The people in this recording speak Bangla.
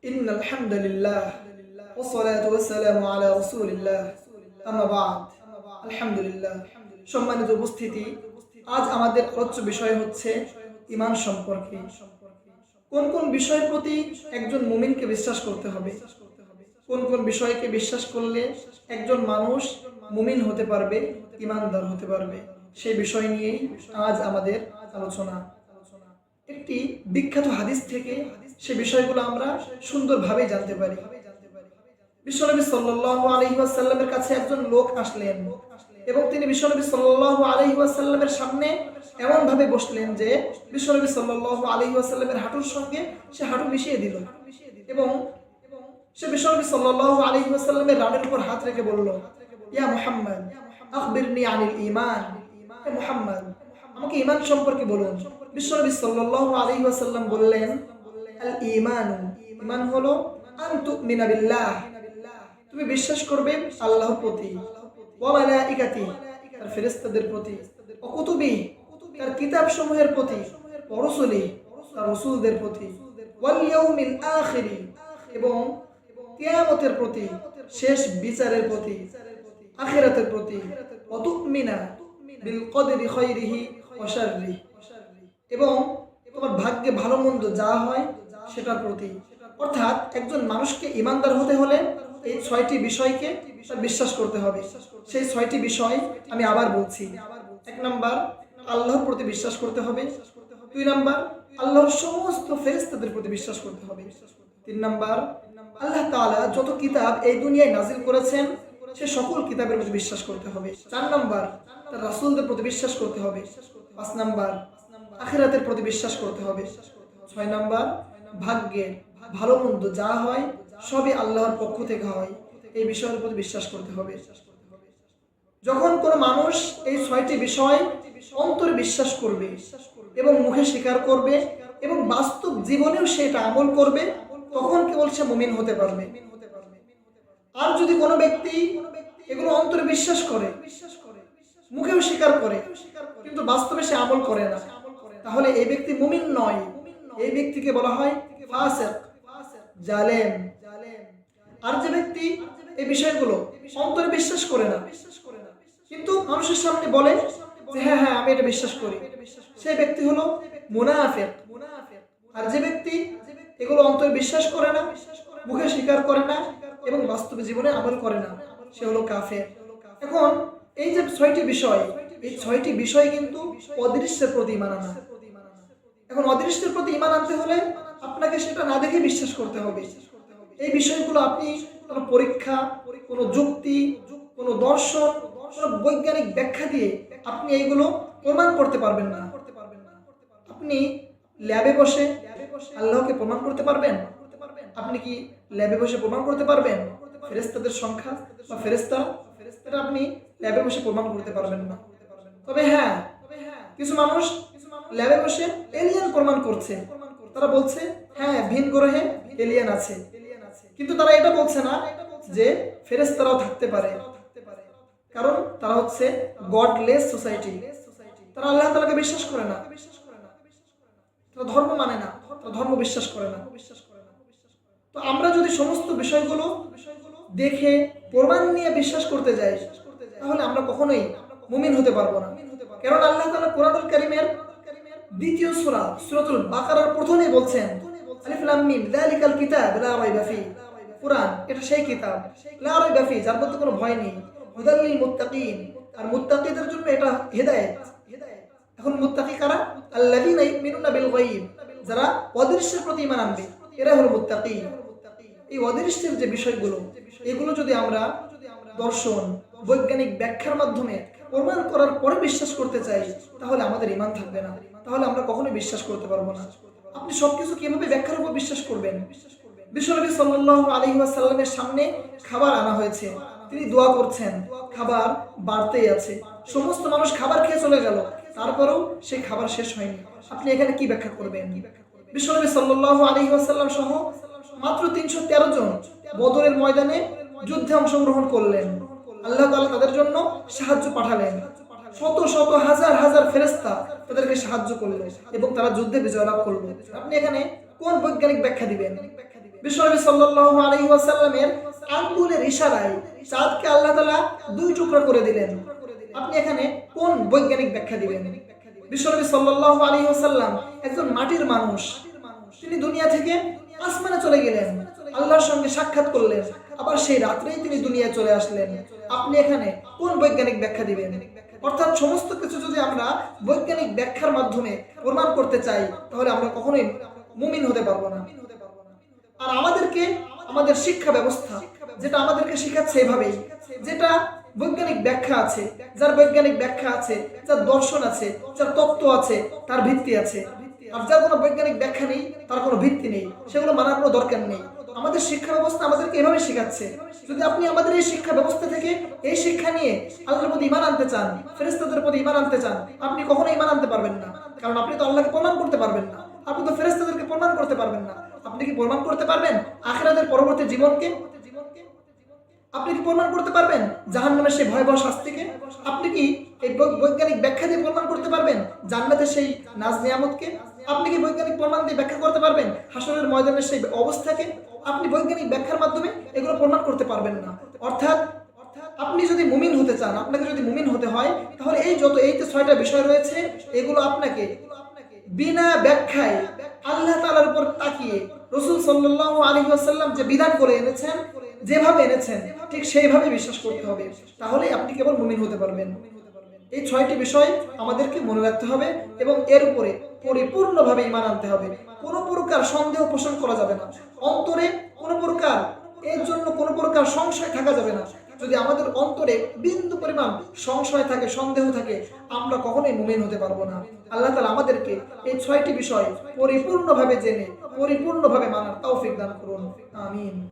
إن الحمد لله والصلاة والسلام على رسول الله أما بعد الحمد لله সম্মানিত উপস্থিতি আজ আমাদের আলোচ্য বিষয় হচ্ছে ইমান সম্পর্কে কোন কোন বিষয়ের প্রতি একজন মুমিনকে বিশ্বাস করতে হবে কোন কোন বিষয়কে বিশ্বাস করলে একজন মানুষ মুমিন হতে পারবে ইমানদার হতে পারবে সেই বিষয় নিয়েই আজ আমাদের আলোচনা একটি বিখ্যাত হাদিস থেকে সে বিষয়গুলো আমরা সুন্দরভাবে জানতে পারি। বিশ্বনবী সাল্লাল্লাহু আলাইহি ওয়াসাল্লামের কাছে একজন লোক আসলেন এবং তিনি বিশ্বনবী সাল্লাল্লাহু আলাইহি ওয়াসাল্লামের সামনে এমন ভাবে বসলেন যে বিশ্বনবী সাল্লাল্লাহু আলাইহি ওয়াসাল্লামের হাঁটুর সঙ্গে সে হাঁটু মিশিয়ে দিল এবং সে বিশ্বনবী সাল্লাল্লাহু আলাইহি ওয়াসাল্লামের রানের উপর হাত রেখে বলল, ইয়া মুহাম্মদ, আখবিরনি আনিল ঈমান। হে মুহাম্মদ, আমাকে ঈমান সম্পর্কে বলুন। বিশ্বনবী সাল্লাল্লাহু আলাইহি ওয়াসাল্লাম বললেন, আল ঈমানু, ঈমান হলো আন তুমিনা তুমি বিশ্বাস করবে আল্লাহর প্রতি, ওয়া মালাইকাতি, তার ফেরেশতাদের প্রতি ও কুতুবি, তার কিতাব সমূহের প্রতি ও রসুলি, তার রসুলদের প্রতি, ওয়াল আখিরি, এবং কিয়ামতের প্রতি, শেষ বিচারের প্রতি, আখিরাতের প্রতি ও তুমিনা বিল কদরি খায়রিহি ওয়া শাররিহি এবং তোমার ভাগ্যে ভালো মন্দ যা হয় সেটার প্রতি। অর্থাৎ একজন মানুষকে ইমানদার হতে হলে এই ছয়টি বিষয়কে বিশ্বাস করতে হবে। সেই ছয়টি বিষয় আমি আবার বলছি। এক নাম্বার, আল্লাহর প্রতি বিশ্বাস করতে হবে। দুই নাম্বার, আল্লাহর সমস্ত ফেরেস্তাদের প্রতি বিশ্বাস করতে হবে। তিন নাম্বার, আল্লাহ তাআলা যত কিতাব এই দুনিয়ায় নাজিল করেছেন, সে সকল কিতাবের প্রতি বিশ্বাস করতে হবে। চার নাম্বার, তার রাসূলদের প্রতি বিশ্বাস করতে হবে। পাঁচ নাম্বার আখিরাতের প্রতি বিশ্বাস করতে হবে। ছয় নাম্বার ভাগ্যের ভালো মন্দ যা হয়, সবই আল্লাহর পক্ষ থেকে হয়। এই বিষয়ের প্রতি বিশ্বাস করতে হবে। যখন কোনো মানুষ এই ছয়টি বিষয় অন্তরে বিশ্বাস করবে এবং মুখে স্বীকার করবে এবং বাস্তব জীবনেও সেটা আমল করবে, তখন কেবল সে মুমিন হতে পারবে। আর যদি কোনো ব্যক্তি এগুলো অন্তরে বিশ্বাস করে, মুখেও স্বীকার করে, কিন্তু বাস্তবে সে আমল করে না তাহলে এই ব্যক্তি মুমিন নয়। এই ব্যক্তিকে বলা হয় জালেম। আর যে ব্যক্তি এই বিষয়গুলো অন্তরে বিশ্বাস করে না, কিন্তু মানুষের সামনে বলে যে হ্যাঁ হ্যাঁ আমি এটা বিশ্বাস করি। সেই ব্যক্তি হলো মুনাফেক। আর যে ব্যক্তি এগুলো অন্তরে বিশ্বাস করে না, মুখে স্বীকার করে না এবং বাস্তব জীবনে আমল করে না, সে হলো কাফের। এখন এই যে ছয়টি বিষয়, এই ছয়টি বিষয় কিন্তু অদৃশ্যের প্রতি ইমান আনা এখন অদৃষ্টের প্রতি ইমান আনতে হলে আপনাকে সেটা না দেখে বিশ্বাস করতে হবে। এই বিষয়গুলো আপনি কোনো পরীক্ষা, কোনো যুক্তি, কোনো দর্শন, কোনো বৈজ্ঞানিক ব্যাখ্যা দিয়ে আপনি এইগুলো প্রমাণ করতে পারবেন না। আপনি ল্যাবে বসে আল্লাহকে প্রমাণ করতে পারবেন? আপনি কি ল্যাবে বসে প্রমাণ করতে পারবেন? ফেরেস্তাদের সংখ্যা বা ফেরেস্তা এটা আপনি ল্যাবে বসে প্রমাণ করতে পারবেন না। তবে হ্যাঁ কিছু মানুষ ল্যাবে বসে এলিয়ান প্রমাণ করছে। তারা বলছে হ্যাঁ ভিন গ্রহে এলিয়ান আছে। কিন্তু তারা এটা বলছে না যে ফেরেস্তারাও থাকতে পারে। কারণ তারা হচ্ছে গডলেস সোসাইটি তারা আল্লাহ তালাকে বিশ্বাস করে না। তারা ধর্ম মানে না। তারা ধর্ম বিশ্বাস করে না। তো আমরা যদি সমস্ত বিষয়গুলো দেখে প্রমাণ নিয়ে বিশ্বাস করতে যাই, তাহলে আমরা কখনোই মুমিন হতে পারব না। কারণ আল্লাহ তালা কোরআনুল কারীমের দ্বিতীয় সূরা, সূরাতুল বাকারার প্রথমে বলছেন, আলিফ লাম মিম, যালিকাল কিতাব, লা রাইবা ফি। কোরআন, এটা সেই কিতাব। লা রাইবা ফি, যার মধ্যে কোনো ভয় নেই। হুদাল লিল মুত্তাকিন, আর মুত্তাকিদের জন্য এটা হেদায়েত। এখন মুত্তাকি কারা? আল্লাযীনা ইউমিনুনা বিল গায়ব, যারা অদৃশ্যের প্রতি ঈমান আনবে। এরা হলো মুত্তাকি। এই অদৃশ্যের যে বিষয়গুলো, এগুলো যদি আমরা দর্শন, বৈজ্ঞানিক ব্যাখ্যার মাধ্যমে প্রমাণ করার পরে বিশ্বাস করতে চাই, তাহলে আমাদের ইমান থাকবে না। তাহলে আমরা কখনোই বিশ্বাস করতে পারব না। আপনি সবকিছু কীভাবে ব্যাখ্যার উপর বিশ্বাস করবেন? বিশ্বনবী সাল্লাল্লাহু আলাইহি ওয়াসাল্লামের সামনে খাবার আনা হয়েছে। তিনি দোয়া করছেন, খাবার বাড়তেই আছে। সমস্ত মানুষ খাবার খেয়ে চলে গেল। তারপরেও সেই খাবার শেষ হয়নি। আপনি এখানে কি ব্যাখ্যা করবেন? বিশ্বনবী সাল্লাল্লাহু আলাইহি ওয়াসাল্লাম সহ মাত্র তিনশো তেরো জন বদরের ময়দানে যুদ্ধে অংশগ্রহণ করলেন। আল্লাহ তাআলা তাদের জন্য সাহায্য পাঠালেন। শত শত হাজার হাজার ফেরেস্তা তাদেরকে সাহায্য করল এবং তারা যুদ্ধে বিজয় লাভ করল। আপনি এখানে কোন বৈজ্ঞানিক ব্যাখ্যা দিবেন? বিশ্বনবী আঙ্গুলের ইশারায় চাঁদকে আল্লাহ দুই টুকরা করে দিলেন। আপনি এখানে কোন বৈজ্ঞানিক ব্যাখ্যা দিবেন? বিশ্বনবী সাল্লাল্লাহু আলাইহি একজন মাটির মানুষ। তিনি দুনিয়া থেকে আসমানে চলে গেলেন। আল্লাহর সঙ্গে সাক্ষাৎ করলেন। আবার সেই রাত্রেই তিনি দুনিয়ায় চলে আসলেন। আপনি এখানে কোন বৈজ্ঞানিক ব্যাখ্যা দিবেন? অর্থাৎ সমস্ত কিছু যদি আমরা বৈজ্ঞানিক ব্যাখ্যার মাধ্যমে প্রমাণ করতে চাই, তাহলে আমরা কখনোই মুমিন হতে পারব না। আর আমাদেরকে, আমাদের শিক্ষা ব্যবস্থা, যেটা আমাদেরকে শিখাচ্ছে এভাবেই, যেটা বৈজ্ঞানিক ব্যাখ্যা আছে, যার বৈজ্ঞানিক ব্যাখ্যা আছে, যার দর্শন আছে, যার তত্ত্ব আছে, তার ভিত্তি আছে। আর যার কোনো বৈজ্ঞানিক ব্যাখ্যা নেই, তার কোনো ভিত্তি নেই। সেগুলো মানার কোনো দরকার নেই। আমাদের শিক্ষা ব্যবস্থা আমাদেরকে এভাবে শেখাচ্ছে। যদি আপনি আমাদের এই শিক্ষা ব্যবস্থা থেকে এই শিক্ষা নিয়ে আল্লাহর প্রতি ইমান আনতে চান ফেরেস্তাদের প্রতি ইমান আনতে চান, আপনি কখনো ইমান আনতে পারবেন না। কারণ আপনি তো আল্লাহকে প্রমাণ করতে পারবেন না। আপনি তো ফেরেস্তাদেরকে প্রমাণ করতে পারবেন না। আপনি কি প্রমাণ করতে পারবেন আখেরাদের পরবর্তী জীবনকে? আপনি কি প্রমাণ করতে পারবেন জাহান নামের সেই ভয়াবহ শাস্তিকে? আপনি কি এই বৈজ্ঞানিক ব্যাখ্যা দিয়ে প্রমাণ করতে জান্নাতের সেই নাজ নিয়ামতকে? আপনি কি বৈজ্ঞানিক প্রমাণ দিয়ে ব্যাখ্যা করতে পারবেন? হাসরের ময়দানের সেই অবস্থাকে? আপনি বৈজ্ঞানিক ব্যাখ্যার মাধ্যমে এগুলো প্রমাণ করতে পারবেন না। অর্থাৎ, আপনি যদি মুমিন হতে চান, আপনাকে যদি মুমিন হতে হয়, তাহলে এই যত এই যে ছয়টা বিষয় রয়েছে, এগুলো আপনাকে বিনা ব্যাখ্যায় আল্লাহ তালার উপর তাকিয়ে রসুল সাল্লাল্লাহু আলাইহি ওয়াসাল্লাম যে বিধান করে এনেছেন, যেভাবে এনেছেন, ঠিক সেইভাবে বিশ্বাস করতে হবে। তাহলে আপনি কেবল মুমিন হতে পারবেন। এই ছয়টি বিষয় আমাদেরকে মনে রাখতে হবে এবং এর উপরে পরিপূর্ণভাবে ইমান আনতে হবে। কোনো প্রকার সন্দেহ পোষণ করা যাবে না। অন্তরে কোনো প্রকার এর জন্য কোনো প্রকার সংশয় থাকা যাবে না। যদি আমাদের অন্তরে বিন্দু পরিমাণ সংশয় থাকে, সন্দেহ থাকে, আমরা কখনোই মুমিন হতে পারব না। আল্লাহ তালা আমাদেরকে এই ছয়টি বিষয় পরিপূর্ণভাবে জেনে, পরিপূর্ণভাবে মানার তৌফিক দান করুন। আমিন।